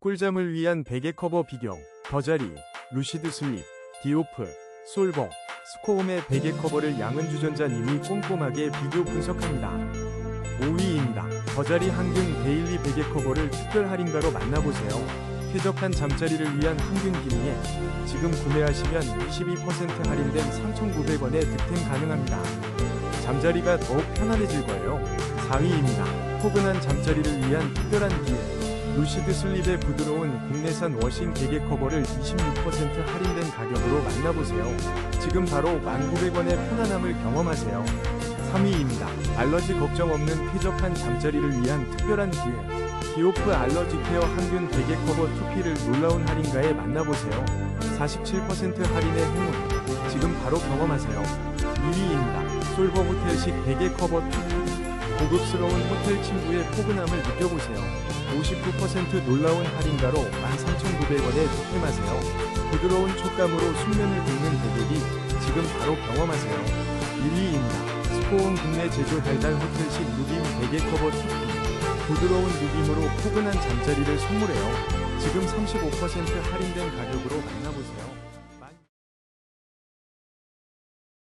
꿀잠을 위한 베개 커버 비경, 더자리, 루시드 슬립, 디오프, 솔버, 스코움의 베개 커버를 양은주전자님이 꼼꼼하게 비교 분석합니다. 5위입니다. 더자리 항균 데일리 베개 커버를 특별 할인가로 만나보세요. 쾌적한 잠자리를 위한 항균 기능에 지금 구매하시면 22% 할인된 3,900원에 득템 가능합니다. 잠자리가 더욱 편안해질 거예요. 4위입니다. 포근한 잠자리를 위한 특별한 기회. 루시드 슬립의 부드러운 국내산 워싱 베개 커버를 26% 할인된 가격으로 만나보세요. 지금 바로 1,900원의 편안함을 경험하세요. 3위입니다. 알러지 걱정 없는 쾌적한 잠자리를 위한 특별한 기회. 디오프 알러지 케어 항균 베개 커버 2P를 놀라운 할인가에 만나보세요. 47% 할인의 행운. 지금 바로 경험하세요. 2위입니다. 솔버 호텔식 베개 커버 2P. 고급스러운 호텔 침구의 포근함을 느껴보세요. 59% 놀라운 할인가로 13,900원에 득템하세요. 부드러운 촉감으로 숙면을 돋는 베개기 지금 바로 경험하세요. 1위입니다. 스코온 국내 제조 달달 호텔식 누빔 베개 커버 2P. 부드러운 누빔으로 포근한 잠자리를 선물해요. 지금 35% 할인된 가격으로 만나보세요.